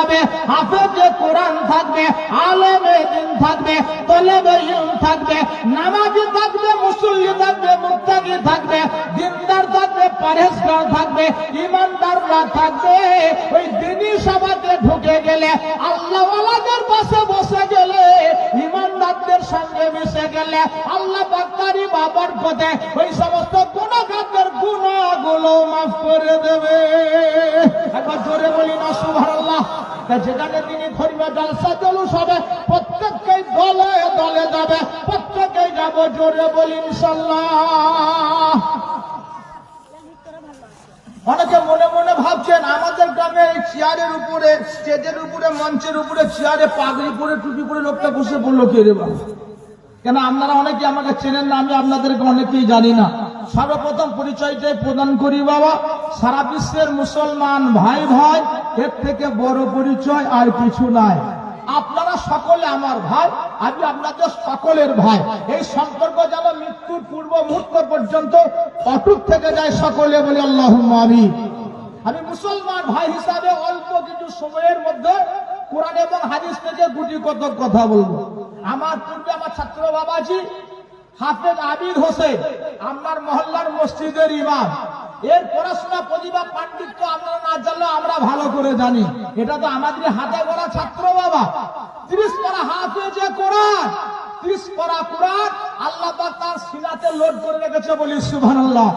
যাবে হাফেজে কোরআন থাকবে, আলেমে দিন থাকবে, তলেবে ইলম থাকবে, নামাজি থাকবে, মুসল্লি থাকবে, মুত্তাকি থাকবে, দিনদার থাকবে পরেশগার থাকবে, ইমানদাররা থাকবে। ওই দিনী সভাতে ঢুকে গেলে, আল্লাহওয়ালাদের পাশে বসে গেলে, ইমানদারদের সঙ্গে মিশে গেলে, আল্লাহ বাক্তারি বাবার পথে ওই সমস্ত গুণাগারদের গুণাগুলো মাফ করে দেবে। একবার জোরে বলি না, সুবহানাল্লাহ। তা যেখানে তিনি খরিবা জলসা জলুস হবে প্রত্যেককেই দলে দলে যাবে, প্রত্যেকেই যাব জোরে বলি ইনশাল্লাহ। অনেকে মনে মনে ভাবছেন, আমাদের গ্রামে চেয়ারের উপরে, স্টেজের উপরে, মঞ্চের উপরে, চেয়ারে পাগড়ি পরে, টুপি পরে লোকটা বসে বলল, কে রে বাবা? কেন আপনারা অনেকে আমাকে চেনেন না, আমি আপনাদেরকে অনেকেই জানি না। সর্বপ্রথম পরিচয়টাই প্রদান করি, বাবা। সারা বিশ্বের মুসলমান ভাই ভাই এর থেকে বড় পরিচয় আর কিছু নাই। আপনারা সকলে আমার ভাই, আমি আপনাদের সকলের ভাই। এই সম্পর্ক যেন মৃত্যুর পূর্ব মুহূর্ত পর্যন্ত অটুট থেকে যায় সকলে বলে আল্লাহ আমি আমি মুসলমান ভাই হিসাবে অল্প কিছু সময়ের মধ্যে কোরআন এবং হাদিস থেকে গুটি কত কথা বলব। আমার পূর্বে আমার ছাত্র বাবাজি হাফেজ আবির হোসেন আপনার মহল্লার মসজিদের ইমাম। এর পড়াশোনা প্রতিভা, পাণ্ডিত্য আমরা না জানলে আমরা ভালো করে জানি। এটা তো আমাদের হাতে গড়া ছাত্র বাবা। ত্রিশ পারা যে কোরআন। ত্রিশ পারা কোরআন আল্লাহ তার সিনাতে লোড করে রেখেছে বলি, সুবহানাল্লাহ।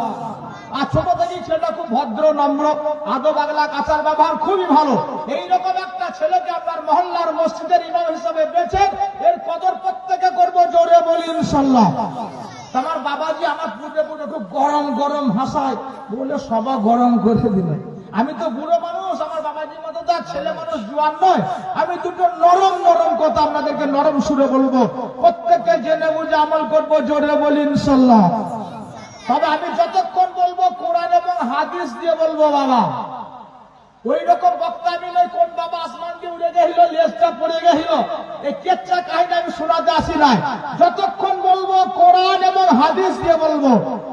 আর ছোট ছেলেটা খুব ভদ্র, নম্র আদো বাংলা কাঁচার ব্যবহার খুবই ভালো। এইরকম একটা ছেলেকে আপনার মহল্লার মসজিদের ইমাম হিসাবে বেছে এর কদর প্রত্যেকে করব জোরে বলি ইনশাল্লাহ। আমার বাবাজি আমার পূর্বে পূর্বে খুব গরম গরম ভাষায় বলে সবা গরম করে দিলেন। আমি তো বুড়ো মানুষ, আমার বাবাজির মতো তো ছেলে মানুষ, জোয়ান নয়। আমি দুটো নরম নরম কথা আপনাদেরকে নরম সুরে বলব। প্রত্যেককে জেনে বুঝে আমল করব জোরে বলি ইনশাল্লাহ। তবে আমি যতক্ষণ বলব, কোরআন এবং হাদিস দিয়ে বলব, বাবা। ওই রকম বক্তা নই, কোন বাবা আসমান দিয়ে উড়ে গেছিল, লেজটা পড়ে গেছিল। এই কেচ্চা কাহিনী আমি শোনাতে আসি নাই। যতক্ষণ বলব, কোরআন এবং হাদিস দিয়ে বলব।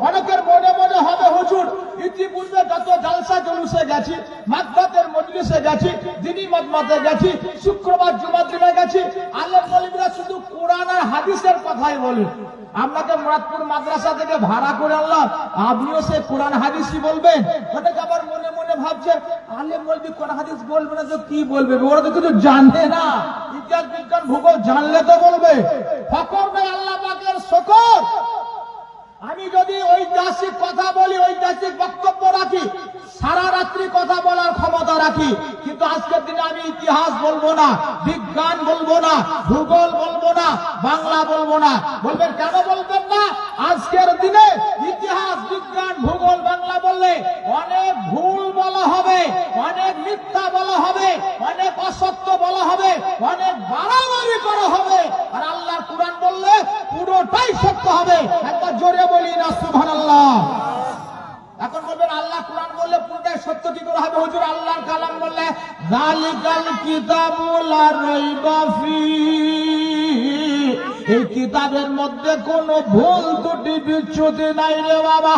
অনেকের মনে মনে হবে, হুজুর, ইতিপূর্বে যত জালসা জলুসে গেছি মাদ্রাতের মজলিসে গেছি দিনী মতমাতে গেছি, শুক্রবার জুমার দিনে গেছি মলিমরা শুধু কোরআন আর হাদিসের কথাই বলে। আপনাকে মুরাদপুর মাদ্রাসা থেকে ভাড়া করে আনলাম। আপনিও সে কোরআন হাদিসই বলবেন। অনেকে আবার মনে মনে ভাবছে আলেম বলবি, কোরআন হাদিস বলবে না তো কি বলবে? ওরা তো কিছু জানে না। ইতিহাস, বিজ্ঞান, ভূগোল জানলে তো বলবে। ফকর আল্লাহ পাকের শকর। আমি যদি ঐতিহাসিক কথা বলি, ঐতিহাসিক বক্তব্য রাখি, সারা রাত্রি কথা বলার ক্ষমতা রাখি, কিন্তু আজকের দিনে আমি ইতিহাস বলব না, বিজ্ঞান বলব না, ভূগোল বলব না, বাংলা বলব না। বলবেন কেন বলবেন না? আজকের দিনে ইতিহাস, বিজ্ঞান, ভূগোল, বাংলা বললে অনেক ভুল বলা হবে, অনেক মিথ্যা বলা হবে, অনেক অসত্য বলা হবে, অনেক বাড়াবাড়ি করা হবে আর আল্লাহর কোরআন বললে সত্য হবে। একবার জোরে বলি না, সুবহানাল্লাহ। এখন বলবেন, আল্লাহ কোরআন বললে পুরোটাই সত্য কি করে হবে? হুজুর, আল্লাহর কালাম বললে, জালিকাল কিতাবুল রাইবা ফি এই কিতাবের মধ্যে কোনো ভুল ত্রুটি, বিচ্যুতি নাই রে বাবা।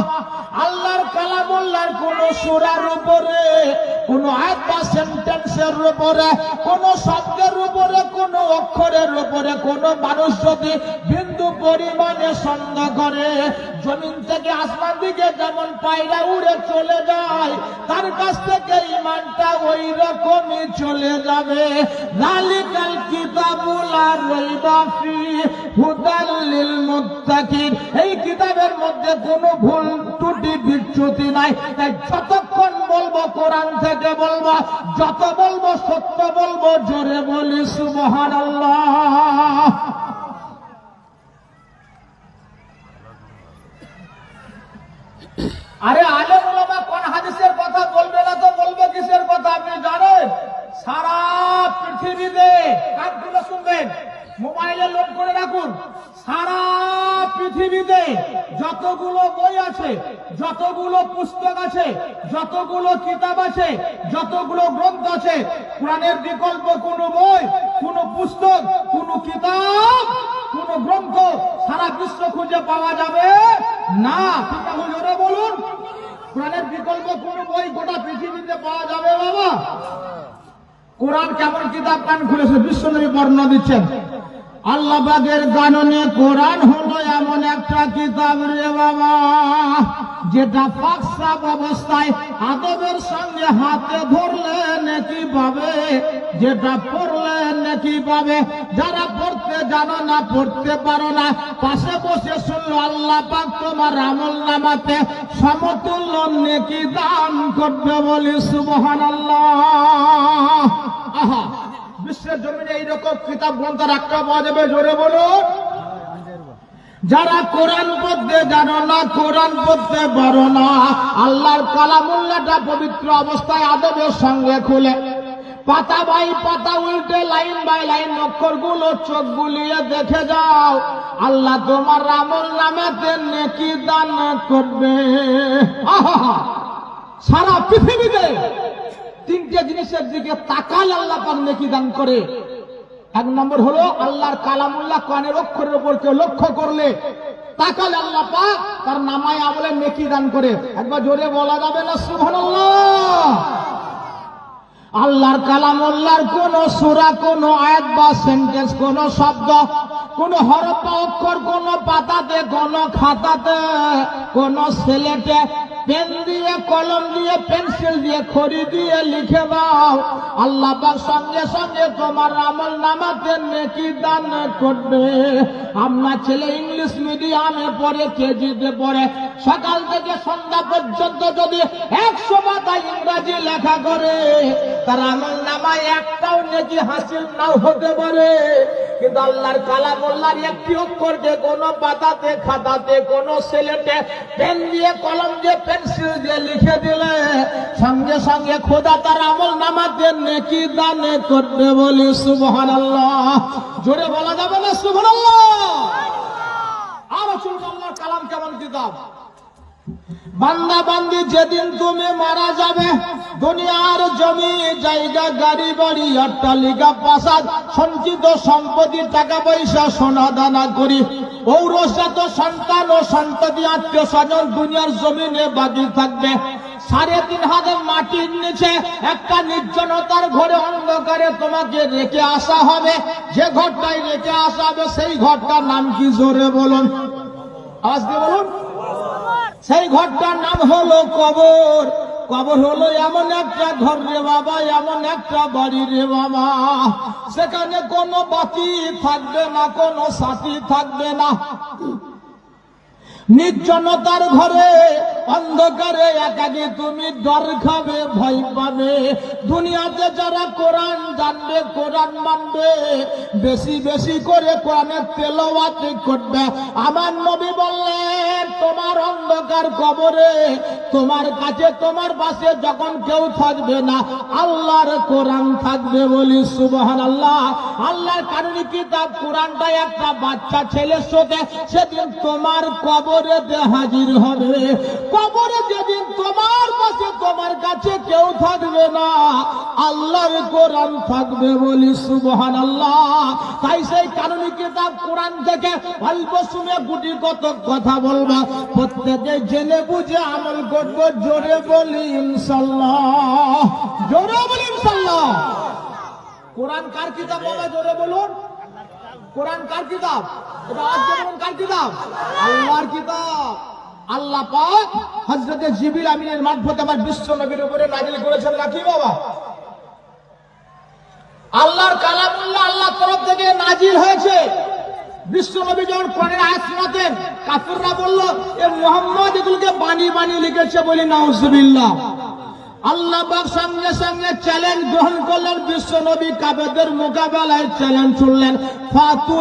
আল্লাহর কালাম কালামুল্লাহর কোন সুরার উপরে কোন আয়াত বা সেন্টেন্সের উপরে, কোন শব্দের উপরে, কোন অক্ষরের উপরে, কোন মানুষ যদি বিন্দু পরিমাণে সন্দেহ করে, জমিন থেকে আসমান দিকে যেমন পায়রা উড়ে চলে যায়, তার কাছ থেকে ইমানটা ওই রকমই চলে যাবে। জালিকাল কিতাবুল আর এই কিতাবের মধ্যে কোনো ভুল ত্রুটি, বিচ্যুতি নাই। তাই যতক্ষণ বলব কোরআন থেকে বলব, যত বলব সত্য বলব, জোরে বলি সুবহানাল্লাহ। আরে আলেম ওলামা কোন হাদিসের কথা বলবে না তো বলবে কিসের কথা আপনি জানেন? সারা পৃথিবীতে কানগুলো শুনবেন? মোবাইলে লোড করে রাখুন। সারা পৃথিবীতে যতগুলো বই আছে, যতগুলো পুস্তক আছে, যতগুলো কিতাব আছে, যতগুলো গ্রন্থ আছে, কোরআনের বিকল্প কোনো বই, কোনো পুস্তক, কোনো কিতাব, কোন গ্রন্থ সারা বিশ্ব খুঁজে পাওয়া যাবে না। জোরে বলুন, কোরআনের বিকল্প কোন বই গোটা পৃথিবীতে পাওয়া যাবে বাবা? কোরআন কেমন কিতাব কান খুলেছে বিশ্ব বিশ্বনবী বর্ণনা দিচ্ছেন। আল্লাহ বাগের গাননে কোরআন হলো এমন একটা কিতাব রে বাবা, যেটা পাকসাপ অবস্থায় আদবের সঙ্গে হাতে ধরলে নাকি পাবে, যেটা পড়লে নাকি পাবে। যারা পড়তে জানো না, পড়তে পারো না, পাশে বসে শুনলো আল্লাহ পাক তোমার আমল নামাতে সমতুল্য নেকি দান করবে বলি সুবহান আহা বিশ্বের জমিনে এইরকম কিতাব গ্রন্থ রাখতে পাওয়া যাবে? জোরে বলুন যারা কোরআন পড়তে জানো না, কোরআন পড়তে পারো না, আল্লাহর কালামুল্লাটা পবিত্র অবস্থায় আদবের সঙ্গে খুলে। পাতা বাই পাতা, উল্টে লাইন বাই লাইন অক্ষরগুলো চোখ বুলিয়ে দেখে যাও। আল্লাহ তোমার আমল নামাতে নেকি দান করবে। সারা পৃথিবীতে তিনটে জিনিসের দিকে তাকাল আল্লাহ পাক নেকি দান করে। এক নম্বর হলো, আল্লাহর কালামুল্লাহ কানের অক্ষরের উপর কেউ লক্ষ্য করলে তাকালে আল্লাহ পাক তার নামায় আমলে নেকি দান করে। একবার জোরে বলা যাবে না, সুবহানাল্লাহ? আল্লাহর কালামুল্লাহর কোন সূরা, কোন আয়াত বা সেন্টেন্স কোন শব্দ, কোন হরফ বা অক্ষর, কোন পাতাতে, কোন খাতাতে, কোন স্লেটে পেন দিয়ে, কলম দিয়ে, পেন্সিল দিয়ে, খড়ি দিয়ে লিখে দাও। আল্লাহ সঙ্গে সঙ্গে তোমার আমল নামাতে নেকি দান করবে। আপনার ছেলে ইংলিশ মিডিয়ামে পড়ে, কেজিতে পড়ে, সকাল থেকে সন্ধ্যা পর্যন্ত যদি একশো পাতা ইংরাজি লেখা করে, তার আমল নামায় একটাও নেকি হাসিল নাও হতে পারে। কিন্তু আল্লাহর কালামুল্লাহর একটি অক্ষরকে কোনো পাতাতে, খাতাতে, কোনো সেলেটে পেন দিয়ে, কলম দিয়ে পেন্সিল দিয়ে লিখে দিলে, সঙ্গে সঙ্গে খোদা তার আমল নামাতে নেকি দানে করবে বলি সুবহান আল্লাহ জোরে বলা যাবে না সুবহান আল্লাহ আরও আল্লাহর কালাম কেমন কিতাব? বান্দা বান্দি যেদিন তুমি মারা যাবে, দুনিয়ার জমি, জায়গা, গাড়ি, বাড়ি, অট্টালিকা, প্রাসাদ, সঞ্চিত সম্পত্তি, টাকা পয়সা, সোনা দানা করি ঔরসাত সন্তান ও সন্ততি আত্মীয় স্বজন দুনিয়ার জমিনে বাকি থাকবে। সাড়ে তিন হাজার মাটির নিচে একটা নির্জনতার ঘরে অন্ধকারে তোমাকে রেখে আসা হবে। যে ঘরটায় রেখে আসা হবে, সেই ঘরটার নাম কি জোরে বলুন? আওয়াজ বলুন? সেই ঘরটার নাম হলো কবর। কবর হলো এমন একটা ঘর রে বাবা, এমন একটা বাড়ি রে বাবা। সেখানে কোনো বাতি থাকবে না, কোনো সাথী থাকবে না। নির্জনতার ঘরে অন্ধকারে একাকে তুমি ডর খাবে, ভয় পাবে। দুনিয়াতে যারা কোরআন জানবে, কোরআন মানবে, বেশি বেশি করে কোরআনের তেলাওয়াত করবে। আমার নবী বললেন, তোমার অন্ধকার কবরে, তোমার কাছে, তোমার পাশে যখন কেউ থাকবে না, আল্লাহর কোরআন থাকবে বলি সুবহান আল্লাহ আল্লাহর কারণে কিতাব কোরআনটা একটা বাচ্চা ছেলের সাথে সেদিন তোমার কবরেতে হাজির হবে? কবরে যেদিন তোমার পাশে, তোমার কাছে কেউ থাকবে না। আল্লাহর কোরআন থাকবে বলি সুবহান আল্লাহ তাই সেই কারণে কিতাব কোরআন থেকে অল্প শুনে গুটি কত কথা বলবা? প্রত্যেকে জেনে বুঝে আমল করব, জোরে বলি ইনশাল্লাহ। জোরে বলি ইনশাল্লাহ। কোরআন কার কিতাব বাবা জোরে বলুন। কোরআন কার কিতাব? এটা আজকে কার কিতাব? আল্লাহর কিতাব। আল্লাহ পাক হযরতে জিবিল আমিনের মারফত আমার বিশ্ব নবীর উপরে নাজিল করেছেন নাকি বাবা? আল্লাহর কালামুল্লাহ আল্লাহর তরফ থেকে নাজিল হয়েছে। বিশ্ব নবী যখন কোরআনের আয়াত শোনাতেন বলল, এ মুহাম্মদ এগুলোকে বানিয়ে বানিয়ে লিখেছে বলি নাউজুবিল্লাহ। আল্লাহ সঙ্গে সঙ্গে চ্যালেঞ্জ গ্রহণ করলেন। বিশ্ব নবী কাবেদের মোকাবেলায় চ্যালেঞ্জ ছুড়লেন ফাতু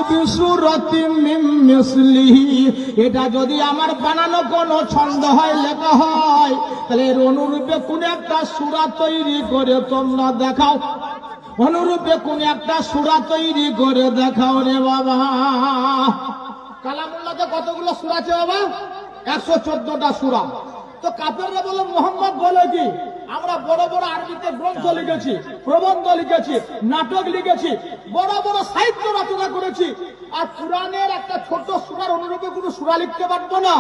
এটা যদি আমার বানানো কোনো ছন্দ হয় লেখা হয়, তাহলে এর অনুরূপে কোন একটা সূরা তৈরি করে তোমরা দেখাও। অনুরূপে কোন একটা সূরা তৈরি করে দেখাও রে বাবা। কালামুল্লাহতে কতগুলো সূরা আছে বাবা? একশো চোদ্দটা সূরা। তো কাপেররা বলে, মোহাম্মদ বলে কি? আমরা বড় বড় আরবিতে গ্রন্থ লিখেছি, প্রবন্ধ লিখেছি, নাটক লিখেছি, বড় বড় সাহিত্য রচনা করেছি। আর কোরআনের একটা ছোট সুরার অনুরূপে কোনো সুরা লিখতে পারব না।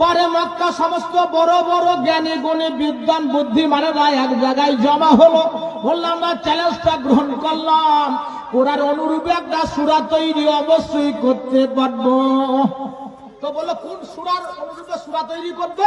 পরে মক্কা সমস্ত বড় বড় জ্ঞানী, গুণী বিদ্যান বুদ্ধি মানে এক জায়গায় জমা হলো। বললাম, না চ্যালেঞ্জটা গ্রহণ করলাম। কোরআন অনুরূপে একটা সুরা তৈরি অবশ্যই করতে পারব। তো বলল, কোন সুরার অনুরূপে সুরা তৈরি করবে?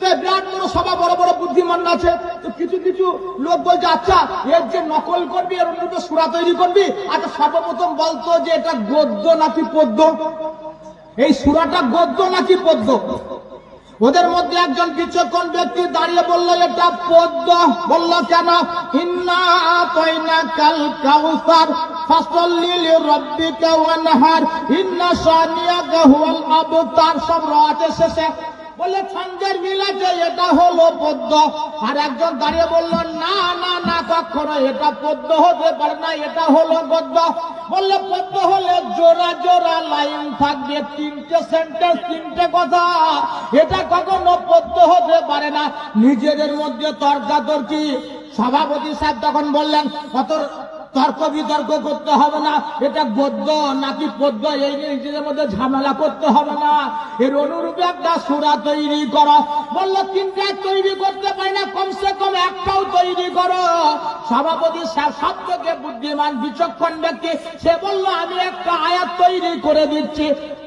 তো বিরাট বড় সভা বড় বড় বুদ্ধিমান আছে। তো কিছু কিছু লোক বলছে আচ্ছা এর যে নকল করবি, এর অনুরূপে সুরা তৈরি করবি? আচ্ছা সর্বপ্রথম বলতো যে এটা গদ্য নাকি পদ্য? এই সুরাটা গদ্য নাকি পদ্য? ওদের মধ্যে একজন বিচক্ষণ ব্যক্তি দাঁড়িয়ে বলল, এটা পদ্য। বলল, কেন? আতাইনা কাল সব রাতে শেষে বলে ছন্দের মিলাছে এটা হলো পদ্য আর একজন দাঁড়িয়ে বলল, না না না, কখনো এটা পদ্য হতে পারে না, এটা হলো গদ্য। বললে পদ্য হলে জোড়া জোড়া লাইন থাকবে, তিনটে সেন্টেন্স, তিনটে কথা। এটা কখনো পদ্য হতে পারে না। নিজেদের মধ্যে তর্কাতর্কি সভাপতি সাহেব তখন বললেন কত তর্ক বিতর্ক করতে হবে না এটা গদ্য নাকি পদ্য এই নিয়ে নিজেদের মধ্যে ঝামেলা করতে হবে না এর অনুরূপে একটা সুরা তৈরি করো বললো তিনটা তৈরি করতে পারি না কমসে কম একটাও তৈরি করো সভাপতি সাহেব সব থেকে বুদ্ধিমান বিচক্ষণ ব্যক্তি সে বললো আমি একটা আয়াত তৈরি করে দিচ্ছি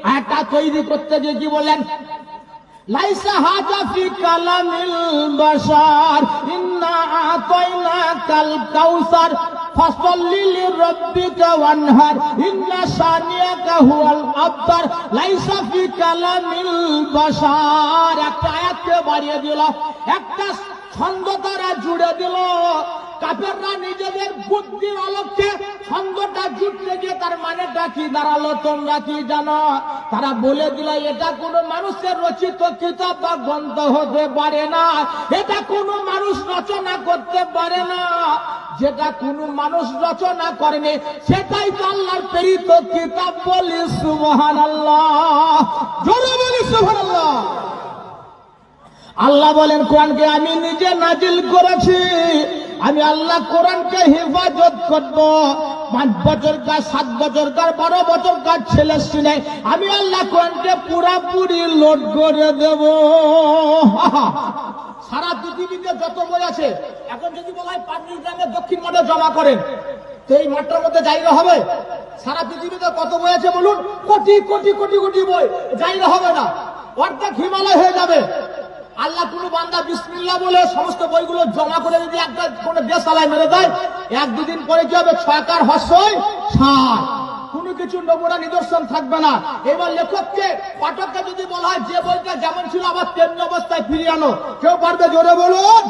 আয়াতটা তৈরি করতে গিয়ে কি বলেন ليس هذا في كلام البشر إنا أعطيناك الكوثر فصل لربك وانهر إن شانئك هو الأبتر ليس في كلام البشر একটা আয়াতকে বাড়িয়ে দিল একটা ছন্দ তারা জুড়ে দিল কাফেররা নিজেদের বুদ্ধির আলোকে ছন্দটা জুটতে গিয়ে তার মানেটা কি দাঁড়ালো তোমরা কি জানো তারা বলে দিল এটা কোনো মানুষের রচিত কিতাব বা গ্রন্থ হতে পারে না এটা কোনো মানুষ রচনা করতে পারে না যেটা কোনো মানুষ রচনা করেনি, সেটাই তো আল্লাহর প্রেরিত কিতাব বলি সুবহান আল্লাহ আল্লাহ বলেন, কোরআনকে আমি নিজে নাজিল করেছি। আমি আল্লাহ কোরআনকে হেফাজত করব। পাঁচ বছর কাজ সাত বছর কাজ বারো বছর কাজ ছেলে শুনে আমি আল্লাহ কোরআনকে পুরাপুরি লোড করে দেব। সারা পৃথিবীতে যত বই আছে, এখন যদি বলা হয় পাবলিক গ্রামে দক্ষিণ মাঠে জমা করেন, তো এই মাঠটার মধ্যে জায়গা হবে? সারা পৃথিবীতে কত বই আছে বলুন? কোটি কোটি কোটি কোটি বই। জায়গা হবে না। অর্ধেক হিমালয় হয়ে যাবে। আল্লাহ কোন বান্দা বিসমিল্লাহ বলে সমস্ত বইগুলো জমা করে যদি একটা কোন দেশালায় মেরে দেয়, এক দুদিন পরে কি হবে? ছয়কার হস্যই সার কোনো কিছু নোংরা নিদর্শন থাকবে না। এবার লেখককে, পাঠককে যদি বলা হয়, যে বইটা যেমন ছিল আবার তেমনি অবস্থায় ফিরিয়ে আনো। কেউ পারবে জোরে বলুন?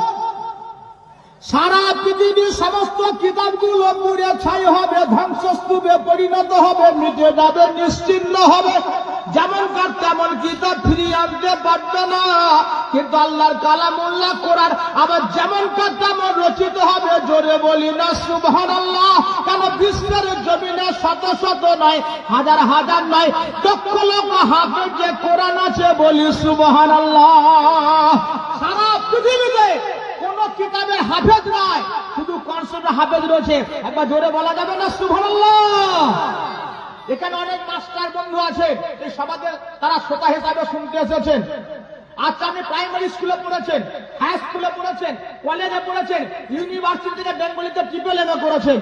সারা পৃথিবীর সমস্ত কিতাবগুলো পুড়ে ছাই হবে, ধ্বংসস্তূপে পরিণত হবে মিটে যাবে নিশ্চিন্ন হবে। যেমন কার তেমন কিতাব ফিরিয়ে আনতে পারবে না। কিন্তু আল্লাহর কালাম উল্লাহ কোরআন আবার যেমন কার তেমন রচিত হবে, জোরে বলি না সুবহান আল্লাহ কেন বিশ্বের জমিনে শত শত নয়, হাজার হাজার নয়, লক্ষ লক্ষ হাতে যে কোরআন আছে বলি সুবহান আল্লাহ সারা পৃথিবীতে কোন কিতাবের হাফেজ নয় শুধু কনসেপ্ট হাফেজ রয়েছে। একবার জোরে বলা যাবে না, সুবহানাল্লাহ। এখানে অনেক মাস্টার বন্ধু আছে, এই সমাজে তারা শ্রোতা হিসাবে শুনতে এসেছেন। আচ্ছা আপনি প্রাইমারি স্কুলে পড়েছেন হাই স্কুলে পড়েছেন কলেজে পড়েছেন ইউনিভার্সিটিতে বেঙ্গলিতে ট্রিপল এমএ করেছেন।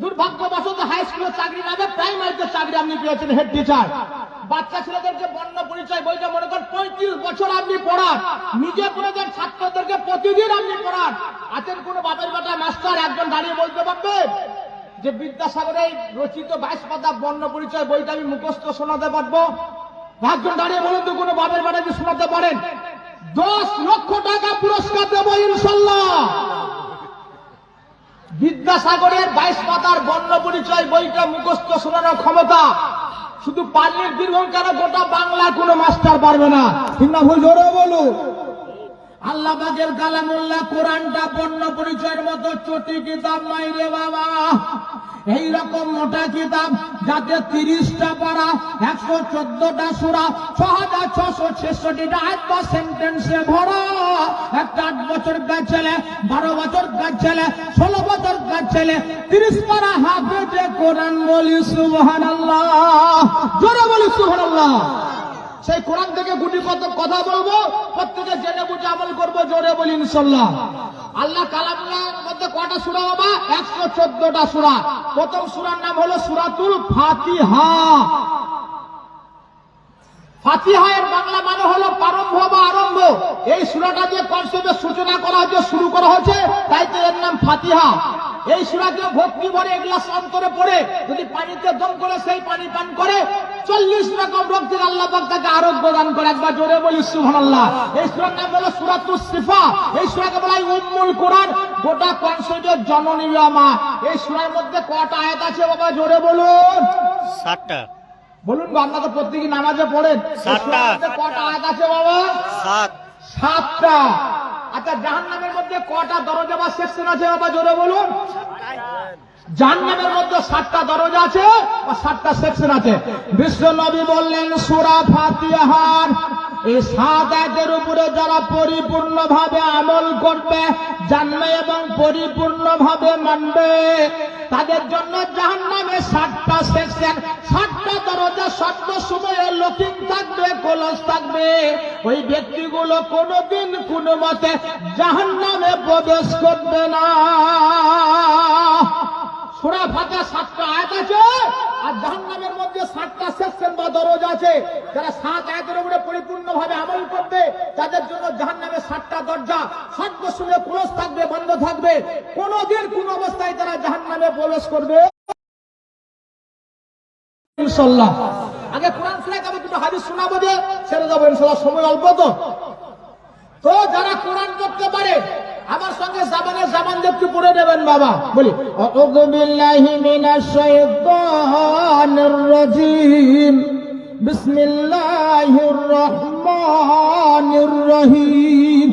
দুর্ভাগ্যবশত হাই স্কুলে চাকরি না প্রাইমারিতে চাকরি আপনি পেয়েছেন হেড টিচার বাচ্চা ছেলেদেরকে বর্ণ পরিচয় বইটা মনে করেন, পঁয়ত্রিশ বছর আপনি পড়ান, নিজে পড়েছেন ছাত্রদেরকে প্রতিদিন আপনি পড়ান। আছেন কোন বাপের বেটা মাস্টার একজন দাঁড়িয়ে বলতে পারবেন যে বিদ্যাসাগরের রচিত বাইশ পাতা বর্ণ পরিচয় বইটা আমি মুখস্থ শোনাতে পারব। ভাগ্য দাঁড়িয়ে বলুন তো, কোনো বাপের যদি শোনাতে পারেন। দশ লক্ষ টাকা পুরস্কার দেবো ইনশাল্লাহ। বিদ্যাসাগরের বাইশ পাতার বর্ণ পরিচয় বইটা মুখস্থ শোনানোর ক্ষমতা শুধু পানির বীরভূম কেন গোটা বাংলার কোনো মাস্টার পারবে না। না ভুল জোরে বলুন। আল্লাহ বাগের কালামুল্লাহ কোরআনটা পণ্য পরিচয়ের মতো চটি কিতাব নাই রে বাবা। এই রকম মোটা কিতাব যাতে তিরিশটা পারা, একশো চোদ্দটা সুরা ছ হাজার ছশো ছেষট্টিটা আট সেন্টেন্সে ভরা। একটা আট বছর কাজ ছেলে, বারো বছর কাজ ছেলে, ষোলো বছর কাজ ছেলে, তিরিশ পারা হাফেজে কোরআন বলি সুবহান আল্লাহ জোরে বলি সুবহান আল্লাহ সেই কোরআন থেকে গুটি কত কথা বলব, প্রত্যেকে জেনে বুঝে আমল করব, জোরে বলি ইনশাল্লাহ। আল্লাহ কালামের মধ্যে কটা সুরা বাবা? একশো চোদ্দটা সুরা। প্রথম সুরার নাম হলো সুরাতুল ফাতিহা। ফাতিহা এর বাংলা মানে হলো প্রারম্ভ বা আরম্ভ। এই সুরাটা যে কনসেপ্টের সূচনা করা হয়েছে শুরু করা হয়েছে তাই তো এর নাম ফাতিহা। এই সুরাকে ভক্তি ভরে এগুলা অন্তরে পড়ে যদি পানিতে দম করে সেই পানি পান করে চল্লিশ রকম রোগ থেকে আল্লাহ পাক তাকে আরোগ্য দান করে। একবার জোরে বলি সুবহানাল্লাহ। এই সুরার নাম হলো সুরাতুস সিফা। এই সুরাকে বলা হয় উম্মুল কোরআন। গোটা কনসেপ্টের জননী মা। এই সুরার মধ্যে কটা আয়াত আছে বাবা জোরে বলুন। সাতটা। বলুন আপনারা তো প্রত্যেকে নামাজে পড়েন। সাতটা। কটা আয়াত আছে বাবা? সাত। সাতটা। আচ্ছা জাহান্নামের মধ্যে কটা দরজা বা সেকশন আছে বাবা, জোরে বলুন? জাহান্নামের মধ্যে সাতটা দরজা আছে বা সাতটা সেকশন আছে। বিশ্ব নবী বললেন, সুরা ফাতিহার। এই সাত আয়াতের উপরে যারা পরিপূর্ণভাবে আমল করবে, জানবে এবং পরিপূর্ণভাবে মানবে। তাদের জন্য জাহান নামে সাতটা সেকশন, সাতটা দরজা, সাতটা সময়ে লকিং থাকবে কলস থাকবে। ওই ব্যক্তিগুলো কোনোদিন কোনো মতে জাহান নামে প্রবেশ করবে না। সুরা ফাতে সাতটা আয়াত আছে, আর জাহান্নামের মধ্যে সাতটা সেকশন বা দরজা আছে। যারা সাত আয়াতের উপরে পরিপূর্ণ ভাবে আমল করবে, তাদের জন্য জাহান্নামের সাতটা দরজা। সাত বছরে ক্লোজ থাকবে, বন্ধ থাকবে। কোনোদিন কোন অবস্থায় তারা জাহান্নামে প্রবেশ করবে। ইনশাল্লাহ আগে কোরআন শোনাক আমি দুটো হাদিস শোনাবো যে, ছেড়ে যাব ইনশাল্লাহ সময় অল্প তো। তো যারা কোরআন করতে পারে আমার সঙ্গে জামানে জামান একটু পড়ে নেবেন বাবা। বলি আউযু বিল্লাহি মিনাশ শাইতানির রাজিম। বিসমিল্লাহির রহমানির রহিম।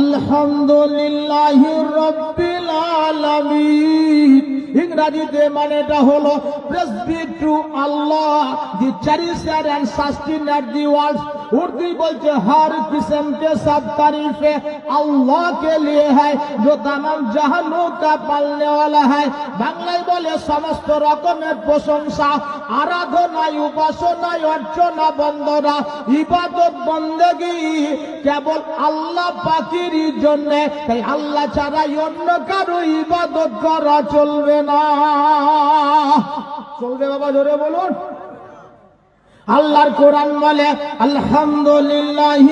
আলহামদুলিল্লাহি রাব্বিল আলামিন। ইংরাজিতে মানেটা হলো praise be to Allah the cherisher and sustainer the world Urdu বলছে हर किस्म के सब तारीफे अल्लाह के लिए है जो तमाम जहानों का पालने वाला है বাংলায় বলে সমস্ত রকমের প্রশংসা আরাধনায় উপাসনায় অর্চনা বন্দনা ইবাদত বন্দেগি কেবল আল্লাহ পাখিরই জন্য তাই আল্লাহ ছাড়াই অন্য কারো ইবাদত করা চলবে চলবে বাবা ধরে বলুন। আল্লাহর কোরআন বলে আলহামদুলিল্লাহ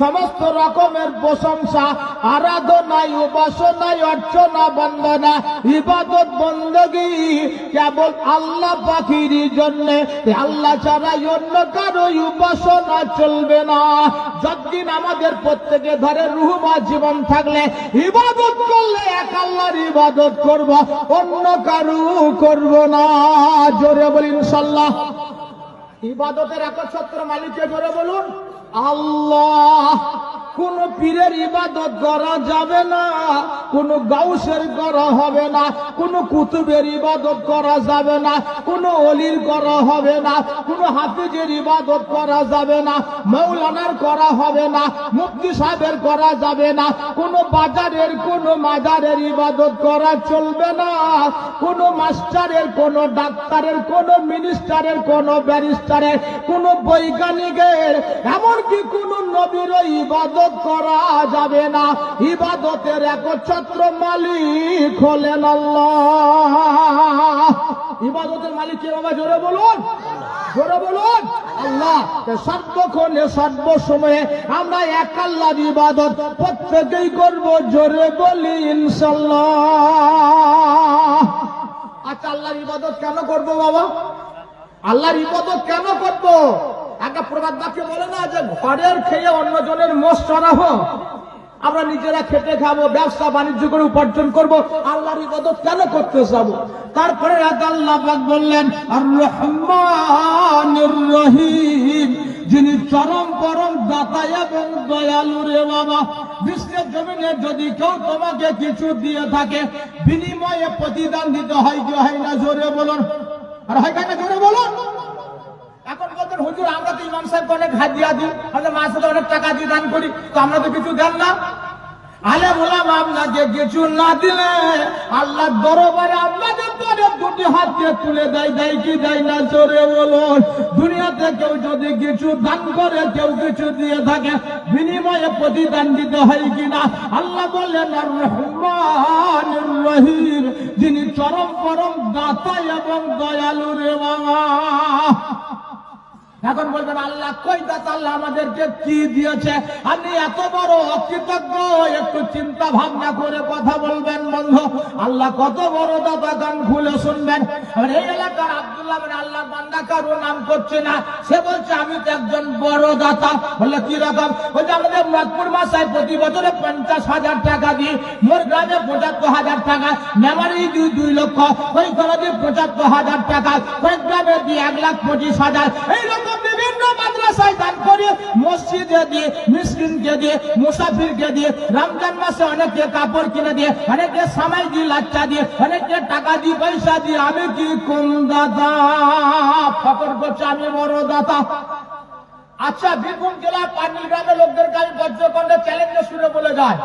সমস্ত রকমের প্রশংসা, আরাধনায়, উপাসনায়, অর্চনা, বন্দনা, ইবাদত, বন্দগি, কেবল আল্লাহ পাখির জন্য। আল্লাহ ছাড়া অন্য কারও উপাসনা চলবে না। যতদিন আমাদের প্রত্যেকে ধরে রুহবা জীবন থাকলে ইবাদত করলে এক আল্লাহর ইবাদত করব, অন্য কারু করব না। জোরে বলি ইনশাল্লাহ। ইবাদতের একচ্ছত্র মালিককে জোরে বলুন। আল্লাহ কোন পীরের ইবাদত করা যাবে না। কোন গাউসের করা হবে না, কোন কুতুবের ইবাদত করা যাবে না, কোন অলির করা হবে না, কোন হাফিজের ইবাদত করা যাবে না, মৌলানার করা হবে না, মুফতি সাহেবের করা যাবে না, কোন বাজারের, কোন মাজারের ইবাদত করা চলবে না, কোন মাস্টারের, কোন ডাক্তারের, কোন মিনিস্টারের, কোন ব্যারিস্টারের, কোন বৈজ্ঞানিকের, এমনকি কোন নবীর ইবাদত করা যাবে না। ইবাদতের একচ্ছত্র মালিক হলেন আল্লাহ। ইবাদতের মালিক কে বাবা, জোরে বলুন। জোরে বলুন। আল্লাহ সর্বক্ষণে, সর্বসময়ে আমরা এক আল্লাহর ইবাদত প্রত্যেকেই করব, জোরে বলি ইনশাল্লাহ আচ্ছা আল্লাহর ইবাদত কেন করব বাবা? আল্লাহর ইবাদত কেন করব? একটা প্রবাদ বাক্য বলে না যে ঘরের খেয়ে অন্যজনের মোষ চড়াবো। আমরা নিজেরা খেটে খাব, ব্যবসা বাণিজ্য করে উপার্জন করব, আল্লাহর ইবাদত কেন করতে যাব? তারপরে আল্লাহ বললেন রহিম, যিনি চরম পরম দাতা এবং দয়ালু রে বাবা, বিশ্বের জমিনে যদি কেউ তোমাকে কিছু দিয়ে থাকে, বিনিময়ে প্রতিদান দিতে হয় কি হয় না? জোরে বলুন। আর হয় না? জোরে বলুন। কিছু দুনিয়াতে কেউ যদি কিছু দান করে, কেউ কিছু দিয়ে থাকে, বিনিময়ে প্রতিদান দিতে হয় কিনা আল্লাহ বললেন আর রহমানুর রহিম, যিনি চরম পরম দাতা এবং দয়ালু রে বাবা। এখন বলবেন, আল্লাহ কই দাতা আল্লাহ আমাদেরকে কি দিয়েছে? আপনি এত বড় অকৃতজ্ঞ, একটু চিন্তা ভাবনা করে কথা বলবেন বন্ধু। আল্লাহ কত বড় দাতা গান খুলে শুনবেন। এই এলাকার আব্দুল্লাহ আল্লাহ বান্দা কারও নাম করছে না। সে বলছে, আমি তো একজন বড় দাতা। বললে, কি রকম? বলছে, আমাদের নাগপুর মাসায় প্রতি বছরে পঞ্চাশ হাজার টাকা দিই। মোর গ্রামে পঁচাত্তর হাজার টাকা, মেমারি দুই দুই লক্ষ ওই দিয়ে পঁচাত্তর হাজার টাকা ওই গ্রামে দিয়ে এক লাখ পঁচিশ হাজার। এইরকম আচ্ছা বীরভূম জেলার পাটনি গ্রামের লোকদেরকে আমি বজ্রকণ্ডে চ্যালেঞ্জে শুনে বলে যায়।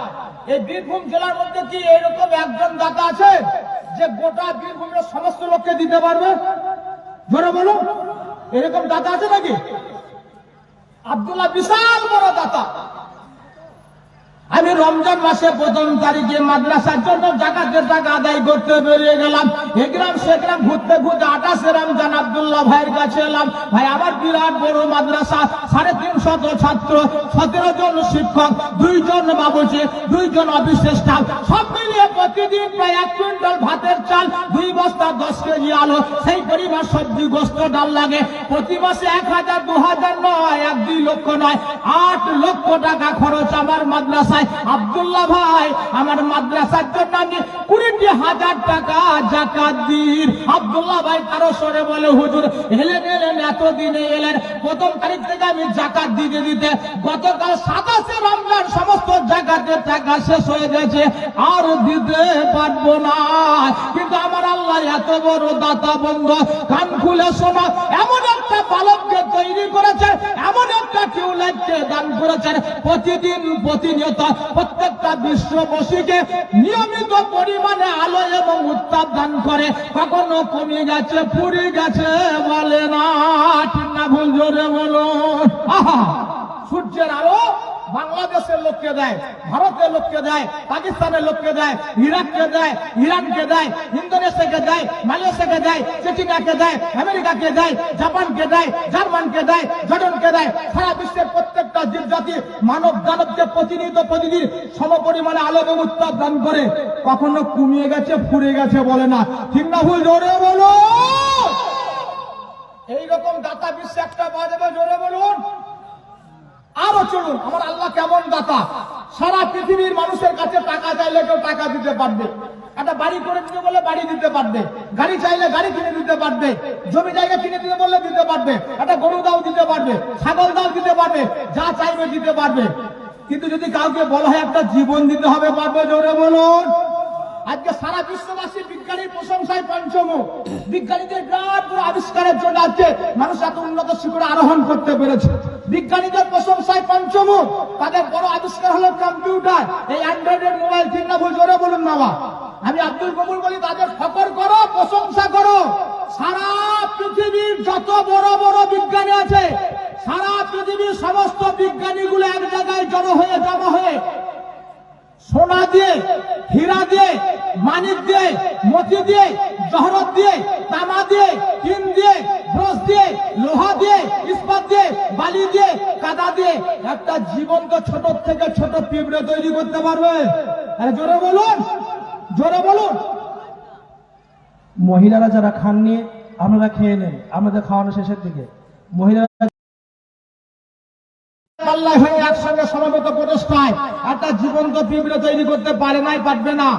এই বীরভূম জেলার মধ্যে কি এরকম একজন দাতা আছে, যে গোটা বীরভূমের সমস্ত লোককে দিতে পারবে? জোরে বলো। এরকম দাতা আছে নাকি? আব্দুল্লাহ বিশাল বড় দাতা। রমজান মাসে প্রথম তারিখে মাদ্রাসার জন্য জাকাতের টাকা আদায় করতে বেরিয়ে গেলাম। এগ্রাম সেগ্রাম ঘুরতে ঘুরতে আঠাশে রমজান আব্দুল্লাহ ভাইয়ের কাছে এলাম। ভাই, আমার বিরাট বড় মাদ্রাসা, সাড়ে তিনশত ছাত্র, সতেরো জন শিক্ষক, দুইজন বাবুজি, দুইজন অফিসের স্টাফ সব মিলিয়ে প্রতিদিন প্রায় এক কুইন্টাল ভাতের চাল, দুই বস্তা দশ কেজি আলো, সেই পরিমাণ সবজি, গোস্ত, ডাল লাগে। প্রতি মাসে এক হাজার, দু হাজার নয়, এক দুই লক্ষ নয়, আট লক্ষ টাকা খরচ আমার মাদ্রাসায়। আব্দুল্লাহ ভাই, আমার মাদ্রাসার জন্য আমি কুড়িটি হাজার টাকা জাকাত দিন। আব্দুল্লাহ ভাই কারও সরে বলে, হুজুর, এলেন এলেন, এতদিনে এলেন। প্রথম তারিখ থেকে আমি জাকাত দিতে দিতে গতকাল সাতাশে রমজান সমস্ত জাকাতের টাকা শেষ হয়ে গেছে। আর দিতে পারব না। কিন্তু আমার আল্লাহ এত বড় দাতা বন্ধ, কান খুলে শোনা, এমন একটা বালককে তৈরি করেছে, এমন একটা টিউলাইটকে দান করেছেন প্রতিদিন প্রতিনিয়ত প্রত্যেকটা বিশ্ববাসীকে নিয়মিত পরিমাণে আলো এবং উত্তাপ দান করে। কখনো কমে গেছে পুরি গেছে বলে না, ঠিক না, ভুল জোরে বলো আহা, সূর্যের আলো বাংলাদেশের লোককে দেয়, ভারতের লোককে দেয়, পাকিস্তানের লোককে দেয়, ইরাককে দেয়, ইরানকে দেয়, ইন্দোনেশিয়াকে দেয়, মালয়েশিয়াকে দেয় চেচিনাকে দেয়, আমেরিকাকে দেয়, জাপানকে দেয়, জার্মানকে দেয়, জর্ডনকে দেয়। সারা বিশ্বের প্রত্যেকটা জীব জাতি মানব দানবকে প্রতিনিয়ত প্রতিদিন সম পরিমাণে আলো এবং উত্তাপ দান করে। কখনো কমিয়ে গেছে, ফুরে গেছে বলে না। ঠিক না ভুল? জোরে বলো এইরকম দাতা বিশ্বে একটা পাওয়া যাবে জোরে বলুন! আরও চলুন, আমার আল্লাহ কেমন দাতা? সারা পৃথিবীর মানুষের কাছে টাকা চাইলে কেউ টাকা দিতে পারবে। একটা বাড়ি করে দিতে বলে বাড়ি দিতে পারবে। গাড়ি চাইলে গাড়ি কিনে দিতে পারবে। জমি জায়গা কিনে দিতে বললে দিতে পারবে। একটা গরু দাও দিতে পারবে। ছাগল দাও দিতে পারবে। যা চাইবে দিতে পারবে। কিন্তু যদি কাউকে বলা হয় একটা জীবন দিতে হবে, পারবে জোরে বলুন। আজকে সারা বিশ্ববাসী বিজ্ঞানীর প্রশংসায় পঞ্চমুখ। বিজ্ঞানীদের বিরাট বড় আবিষ্কারের জন্য আজকে মানুষ এত উন্নত শিখরে আরোহণ করতে পেরেছে। বিজ্ঞানীদের প্রশংসায় পঞ্চমুখ। তাদের বড় আবিষ্কার হলো কম্পিউটার। এই অ্যান্ড্রয়েডের মোবাইল ঠিক না জোরে বলুন বাবা। আমি আব্দুল কবুল বলি, তাদের ফকর করো, প্রশংসা করো। সারা পৃথিবীর যত বড় বড় বিজ্ঞানী আছে, সারা পৃথিবীর সমস্ত বিজ্ঞানীগুলো এক জায়গায় জড়ো হয়ে জমা হয়ে সোনা দিয়ে, হীরা দিয়ে, মানিক দিয়ে, মতি দিয়ে, জহরত দিয়ে, তামা দিয়ে, টিন দিয়ে ব্রোঞ্জ দিয়ে, লোহা দিয়ে, ইস্পাত দিয়ে, বালি দিয়ে, কাদা দিয়ে একটা জীবন্ত ছোট থেকে ছোট পিঁপড়ে তৈরি করতে পারবে। আরে জোরে বলুন জোরে বলুন। মহিলারা যারা খাননি, আপনারা খেয়ে নেন। আমাদের খাওয়ানো শেষের দিকে। মহিলারা পাল্লায় হয়ে একসঙ্গে সমবেত প্রচেষ্টায় একটা জীবন্ত পিঁপড়ে তৈরি করতে পারে নাই পারবে না।